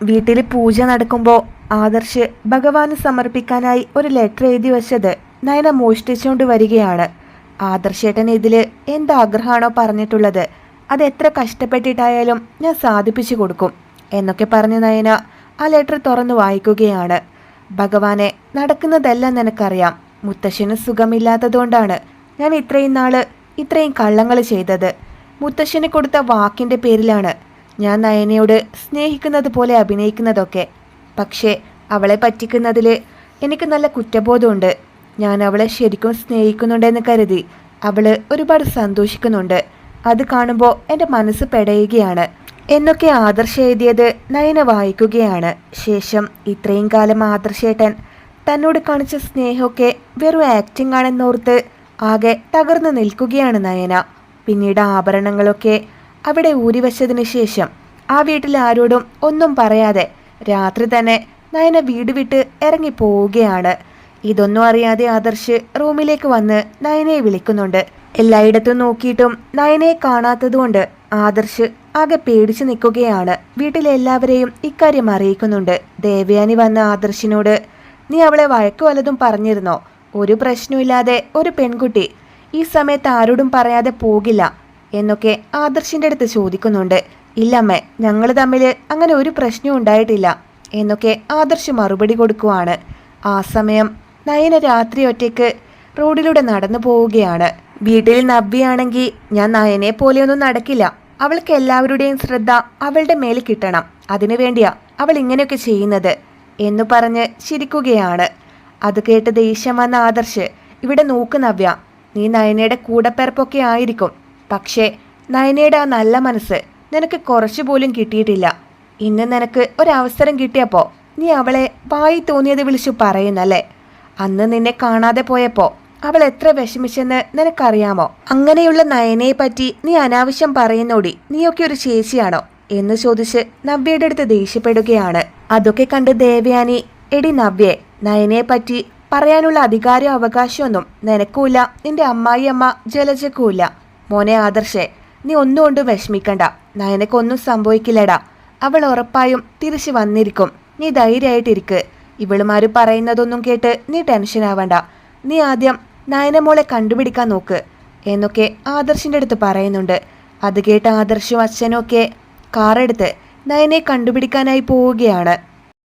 വീട്ടിൽ പൂജ നടക്കുമ്പോൾ ആദർശ് ഭഗവാന് സമർപ്പിക്കാനായി ഒരു ലെറ്റർ എഴുതി വെച്ചത് നയന മോഷ്ടിച്ചുകൊണ്ട് വരികയാണ്. ആദർശേട്ടൻ ഇതിൽ എന്താഗ്രഹമാണോ പറഞ്ഞിട്ടുള്ളത് അത് എത്ര കഷ്ടപ്പെട്ടിട്ടായാലും ഞാൻ സാധിപ്പിച്ചു കൊടുക്കും എന്നൊക്കെ പറഞ്ഞ നയന ആ ലെറ്റർ തുറന്നു വായിക്കുകയാണ്. ഭഗവാനെ നടക്കുന്നതെല്ലാം നിനക്കറിയാം. മുത്തശ്ശന് സുഖമില്ലാത്തതുകൊണ്ടാണ് ഞാൻ ഇത്രയും നാൾ ഇത്രയും കള്ളങ്ങൾ ചെയ്തത്. മുത്തശ്ശന് കൊടുത്ത വാക്കിന്റെ പേരിലാണ് ഞാൻ നയനയോട് സ്നേഹിക്കുന്നത് പോലെ അഭിനയിക്കുന്നതൊക്കെ. പക്ഷേ അവളെ പറ്റിക്കുന്നതിൽ എനിക്ക് നല്ല കുറ്റബോധമുണ്ട്. ഞാൻ അവളെ ശരിക്കും സ്നേഹിക്കുന്നുണ്ടെന്ന് കരുതി അവൾ ഒരുപാട് സന്തോഷിക്കുന്നുണ്ട്. അത് കാണുമ്പോൾ എന്റെ മനസ്സ് പെടയുകയാണ്. എന്നൊക്കെ ആദർശ എഴുതിയത് നയന വായിക്കുകയാണ്. ശേഷം ഇത്രയും കാലം ആദർശേട്ടൻ തന്നോട് കാണിച്ച സ്നേഹമൊക്കെ വെറും ആക്ടിംഗ് ആണെന്നോർത്ത് ആകെ തകർന്നു നിൽക്കുകയാണ് നയന. പിന്നീട് ആഭരണങ്ങളൊക്കെ അവിടെ ഊരിവച്ചതിന് ശേഷം ആ വീട്ടിൽ ആരോടും ഒന്നും പറയാതെ രാത്രി തന്നെ നയന വീട് വിട്ട് ഇറങ്ങി പോവുകയാണ് ഇതൊന്നും അറിയാതെ ആദർശ് റൂമിലേക്ക് വന്ന് നയനയെ വിളിക്കുന്നുണ്ട്. എല്ലായിടത്തും നോക്കിയിട്ടും നയനയെ കാണാത്തതുകൊണ്ട് ആദർശ് ആകെ പേടിച്ചു നിൽക്കുകയാണ്. വീട്ടിലെ എല്ലാവരെയും ഇക്കാര്യം അറിയിക്കുന്നുണ്ട്. ദേവയാനി വന്ന ആദർശിനോട് നീ അവളെ വഴക്കു വല്ലതും പറഞ്ഞിരുന്നോ? ഒരു പ്രശ്നമില്ലാതെ ഒരു പെൺകുട്ടി ഈ സമയത്ത് ആരോടും പറയാതെ പോകില്ല. എന്നൊക്കെ ആദർശിന്റെ അടുത്ത് ചോദിക്കുന്നുണ്ട്. ഇല്ലമ്മേ ഞങ്ങൾ തമ്മിൽ അങ്ങനെ ഒരു പ്രശ്നവും ഉണ്ടായിട്ടില്ല എന്നൊക്കെ ആദർശ് മറുപടി കൊടുക്കുവാണ്. ആ സമയം നയന രാത്രി ഒറ്റയ്ക്ക് റോഡിലൂടെ നടന്നു പോവുകയാണ്. വീട്ടിൽ നബിയാണെങ്കിൽ ഞാൻ നയനെ പോലെയൊന്നും നടക്കില്ല. അവൾക്ക് എല്ലാവരുടെയും ശ്രദ്ധ അവളുടെ മേൽ കിട്ടണം. അതിനു വേണ്ടിയാ അവൾ ഇങ്ങനെയൊക്കെ ചെയ്യുന്നത് എന്നു പറഞ്ഞ് ചിരിക്കുകയാണ്. അത് കേട്ട് ദേഷ്യം വന്ന ആദർശ് ഇവിടെ നോക്ക് നവ്യ നീ നയനയുടെ കൂടപ്പിറപ്പൊക്കെ ആയിരിക്കും. പക്ഷേ നയനയുടെ ആ നല്ല മനസ്സ് നിനക്ക് കുറച്ചു പോലും കിട്ടിയിട്ടില്ല. ഇന്ന് നിനക്ക് ഒരവസരം കിട്ടിയപ്പോൾ നീ അവളെ വായി തോന്നിയത് വിളിച്ചു പറയുന്നല്ലേ? അന്ന് നിന്നെ കാണാതെ പോയപ്പോൾ അവൾ എത്ര വിഷമിച്ചെന്ന് നിനക്കറിയാമോ? അങ്ങനെയുള്ള നയനയെ പറ്റി നീ അനാവശ്യം പറയുന്നോടി നീയൊക്കെ ഒരു ചേച്ചിയാണോ? എന്ന് ചോദിച്ച് നവ്യയുടെ അടുത്ത് ദേഷ്യപ്പെടുകയാണ്. അതൊക്കെ കണ്ട് ദേവയാനി എടി നവ്യെ നയനയെ പറ്റി പറയാനുള്ള അധികാരവും അവകാശമൊന്നും നിനക്കുമില്ല. നിന്റെ അമ്മായിയമ്മ ജലജക്കുമില്ല മോനെ ആദർശേ നീ ഒന്നും കൊണ്ട് വിഷമിക്കണ്ട നയനക്കൊന്നും സംഭവിക്കില്ലടാ. അവൾ ഉറപ്പായും തിരിച്ചു വന്നിരിക്കും. നീ ധൈര്യമായിട്ടിരിക്ക്. ഇവളുമാര് പറയുന്നതൊന്നും കേട്ട് നീ ടെൻഷൻ ആവണ്ട. നീ ആദ്യം നയനമോളെ കണ്ടുപിടിക്കാൻ നോക്ക് എന്നൊക്കെ ആദർശിന്റെ അടുത്ത് പറയുന്നുണ്ട്. അത് കേട്ട് ആദർശും അച്ഛനും ഒക്കെ കാറെടുത്ത് നയനെ കണ്ടുപിടിക്കാനായി പോവുകയാണ്.